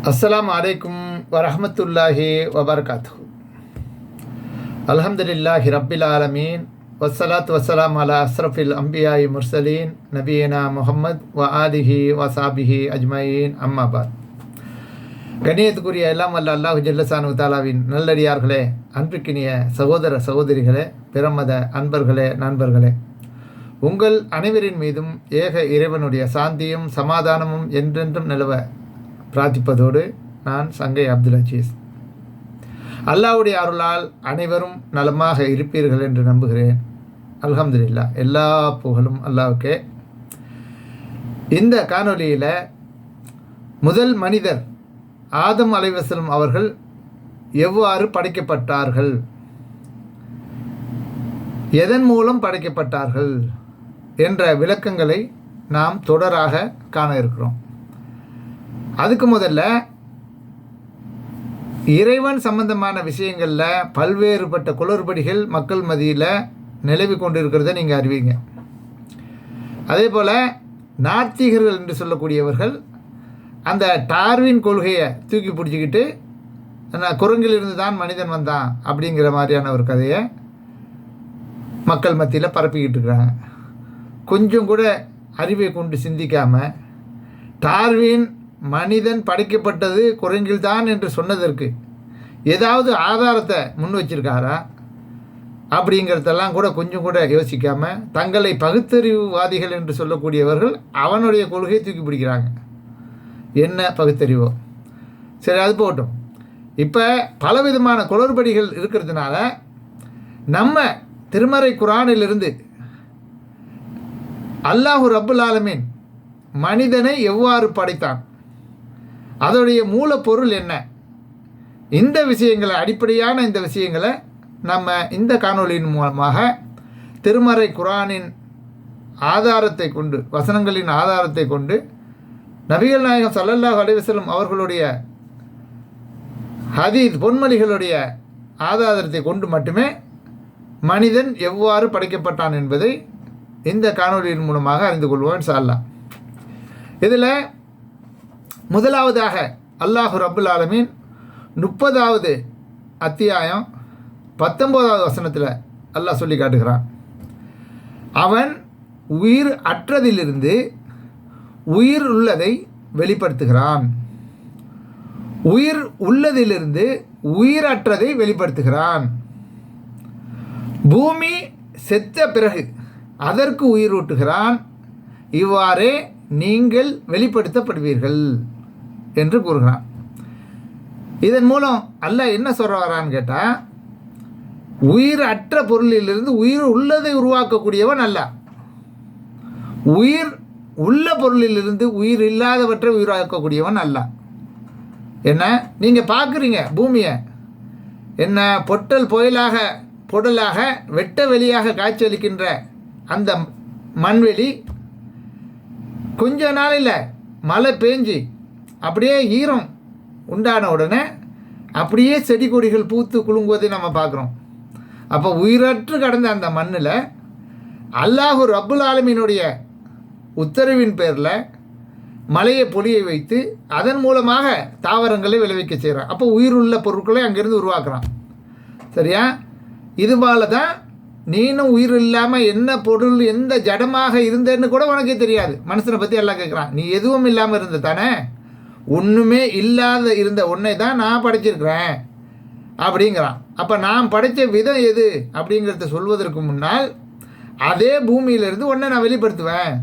அஸ்லாம் அலைக்கும் வரஹமத்துல்லாஹி வபர்காத்து அலமதுல்லாஹி ரப்பில் ஆலமீன் வசலாத் வஸ்ஸலாம் அலா அஸ்ரஃபில் அம்பியாயி முர்சலீன் நபியனா முகமது வ ஆலிஹி வசாபிஹி அஜ்மயீன் அம்மாபாத் கணியத்துக்குரிய எல்லாம் வல்ல அல்லாஹு ஜல்லசானு தாலாவின் நல்லடியார்களே அன்பிற்கினிய சகோதர சகோதரிகளே பிரமத அன்பர்களே நண்பர்களே உங்கள் அனைவரின் மீதும் ஏக இறைவனுடைய சாந்தியும் சமாதானமும் என்றென்றும் நிலவ பிரார்த்திப்பதோடு நான் சங்கை அப்துல் அஜீஸ் அல்லாவுடைய அருளால் அனைவரும் நலமாக இருப்பீர்கள் என்று நம்புகிறேன். அல்ஹம்துலில்லா எல்லா புகழும் அல்லாவுக்கே. இந்த காணொளியில் முதல் மனிதர் ஆதம் அலைவசலம் அவர்கள் எவ்வாறு படைக்கப்பட்டார்கள்? எதன் மூலம் படைக்கப்பட்டார்கள்? என்ற விளக்கங்களை நாம் தொடராக காண இருக்கிறோம். அதுக்கு முதல்ல இறைவன் சம்பந்தமான விஷயங்களில் பல்வேறுபட்ட குளறுபடிகள் மக்கள் மதியில் நிலவி கொண்டிருக்கிறத நீங்கள் அறிவீங்க. அதே போல் நாத்திகர்கள் என்று சொல்லக்கூடியவர்கள் அந்த டார்வின் கொள்கையை தூக்கி பிடிச்சிக்கிட்டு குரங்கிலிருந்து தான் மனிதன் வந்தான் அப்படிங்கிற மாதிரியான ஒரு கதையை மக்கள் மத்தியில் பரப்பிக்கிட்டு இருக்கிறாங்க கொஞ்சம் கூட அறிவை கொண்டு சிந்திக்காமல் டார்வின் மனிதன் படைக்கப்பட்டது குரங்கில்தான் என்று சொன்னதற்கு ஏதாவது ஆதாரத்தை முன் வச்சிருக்காரா? அப்படிங்கிறதெல்லாம் கூட கொஞ்சம் கூட யோசிக்காமல் தங்களை பகுத்தறிவுவாதிகள் என்று சொல்லக்கூடியவர்கள் அவனுடைய கொள்கையை தூக்கி பிடிக்கிறாங்க. என்ன பகுத்தறிவோ? சரி அது போகட்டும். இப்போ பலவிதமான குளறுபடிகள் இருக்கிறதுனால நம்ம திருமறை குரானிலிருந்து அல்லாஹு ரப்புல் ஆலமீன் மனிதனை எவ்வாறு படைத்தான்? அதோடைய மூலப்பொருள் என்ன? இந்த விஷயங்களை அடிப்படையான இந்த விஷயங்களை நம்ம இந்த காணொளியின் மூலமாக திருமறை குரானின் ஆதாரத்தை கொண்டு வசனங்களின் ஆதாரத்தை கொண்டு நபிகள் நாயகம் சல்லல்லாஹ் அலைவசலம் அவர்களுடைய ஹதீத் பொன்மொழிகளுடைய ஆதாரத்தை கொண்டு மட்டுமே மனிதன் எவ்வாறு படைக்கப்பட்டான் என்பதை இந்த காணொலியின் மூலமாக அறிந்து கொள்வோம் சால்லா இதில் முதலாவதாக அல்லாஹு ரபுல் ஆலமீன் முப்பதாவது அத்தியாயம் பத்தொம்போதாவது வசனத்தில் அல்லாஹ் சொல்லி காட்டுகிறான். அவன் உயிர் அற்றதிலிருந்து உயிர் உள்ளதை வெளிப்படுத்துகிறான். உயிர் உள்ளதிலிருந்து உயிரற்றதை வெளிப்படுத்துகிறான். பூமி செத்த பிறகு அதற்கு உயிரூட்டுகிறான் இவ்வாறே நீங்கள் வெளிப்படுத்தப்படுவீர்கள். என்று கூறுகிறான். இதன் மூலம் அல்ல என்ன சொல்ல வரான்னு கேட்டால் உயிர் அற்ற பொருளிலிருந்து உயிர் உள்ளதை உருவாக்கக்கூடியவன் அல்ல உயிர் உள்ள பொருளிலிருந்து உயிர் இல்லாதவற்றை உருவாக்கக்கூடியவன் அல்ல என்ன? நீங்கள் பார்க்குறீங்க பூமியை. என்ன? பொட்டல் புயலாக பொடலாக வெட்ட வெளியாக காட்சியளிக்கின்ற அந்த மண்வெளி கொஞ்ச நாளில் மழை பேஞ்சு அப்படியே ஈரம் உண்டான உடனே அப்படியே செடி கொடிகள் பூத்து குலுங்குவதை நம்ம பார்க்குறோம். அப்போ உயிரற்று கடந்த அந்த மண்ணில் அல்லாஹு ரப்புல் ஆலமீனுடைய உத்தரவின் பேரில் மலையை பொழியை வைத்து அதன் மூலமாக தாவரங்களை விளைவிக்க செய்கிறான் அப்போ உயிருள்ள பொருட்களை அங்கேருந்து உருவாக்குறான். சரியா? இது போல தான் நீனும் உயிர் இல்லாமல் என்ன பொருள் எந்த ஜடமாக இருந்தேன்னு கூட உனக்கே தெரியாது. மனுஷனை பற்றி எல்லாம் கேட்குறான் நீ எதுவும் இல்லாமல் இருந்த தானே? ஒன்றுமே இல்லாத இருந்த ஒன்றை தான் நான் படைச்சிருக்கிறேன் அப்படிங்கிறான். அப்போ நான் படைத்த விதம் எது அப்படிங்கிறத சொல்வதற்கு முன்னால் அதே பூமியிலேருந்து ஒன்றை நான் வெளிப்படுத்துவேன்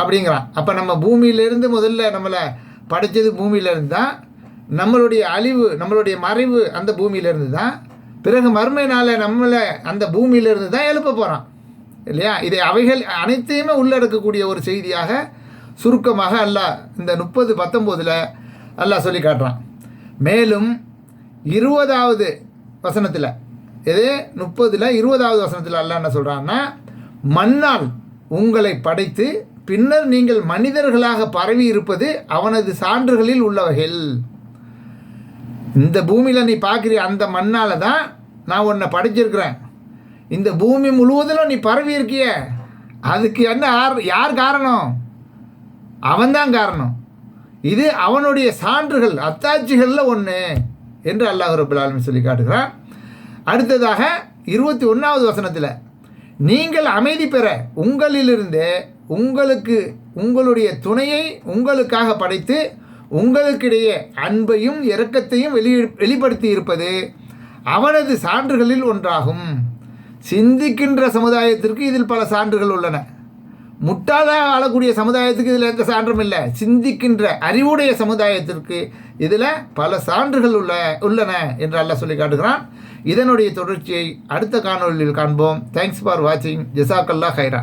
அப்படிங்கிறான். அப்போ நம்ம பூமியிலேருந்து முதல்ல நம்மளை படைத்தது பூமியிலேருந்து தான் நம்மளுடைய அழிவு நம்மளுடைய மறைவு அந்த பூமியிலேருந்து தான். பிறகு மறுமையினால் நம்மளை அந்த பூமியிலேருந்து தான் எழுப்ப போகிறான் இல்லையா? இதை அவைகள் அனைத்தையுமே உள்ளடக்கக்கூடிய ஒரு செய்தியாக சுருக்கமாக அல்லாஹ் இந்த முப்பது பத்தொம்போதில் அல்லாஹ் சொல்லி காட்டுறான். மேலும் இருபதாவது வசனத்தில் எது? முப்பதில் இருபதாவது வசனத்தில் அல்ல என்ன சொல்கிறான்னா மண்ணால் உங்களை படைத்து பின்னர் நீங்கள் மனிதர்களாக பரவி இருப்பது அவனது சான்றுகளில் உள்ளவர்கள் இந்த பூமியில் நீ பார்க்குறிய அந்த மண்ணால் தான் நான் உன்னை படைச்சிருக்கிறேன். இந்த பூமி முழுவதிலும் நீ பரவி இருக்கிய. அதுக்கு என்ன யார் யார் காரணம்? அவன்தான் காரணம். இது அவனுடைய சான்றுகள் அத்தாட்சிகளில் ஒன்று என்று அல்லாஹ் ரபுல் சொல்லி காட்டுகிறான். அடுத்ததாக இருபத்தி ஒன்றாவது வசனத்தில் நீங்கள் அமைதி பெற உங்களிலிருந்தே உங்களுக்கு உங்களுடைய துணையை உங்களுக்காக படைத்து உங்களுக்கிடையே அன்பையும் இரக்கத்தையும் வெளி வெளிப்படுத்தி இருப்பது அவனது சான்றுகளில் ஒன்றாகும். சிந்திக்கின்ற சமுதாயத்திற்கு இதில் பல சான்றுகள் உள்ளன. முட்டாளாக ஆளக்கூடிய சமுதாயத்துக்கு இதில் எந்த சான்றும் இல்லை. சிந்திக்கின்ற அறிவுடைய சமுதாயத்திற்கு இதில் பல சான்றுகள் உள்ள உள்ளன என்று அல்ல சொல்லி காட்டுகிறான். இதனுடைய தொடர்ச்சியை அடுத்த காணொளியில் காண்போம். தேங்க்ஸ் ஃபார் வாட்சிங் ஜிசாக்கல்லா ஹைரா.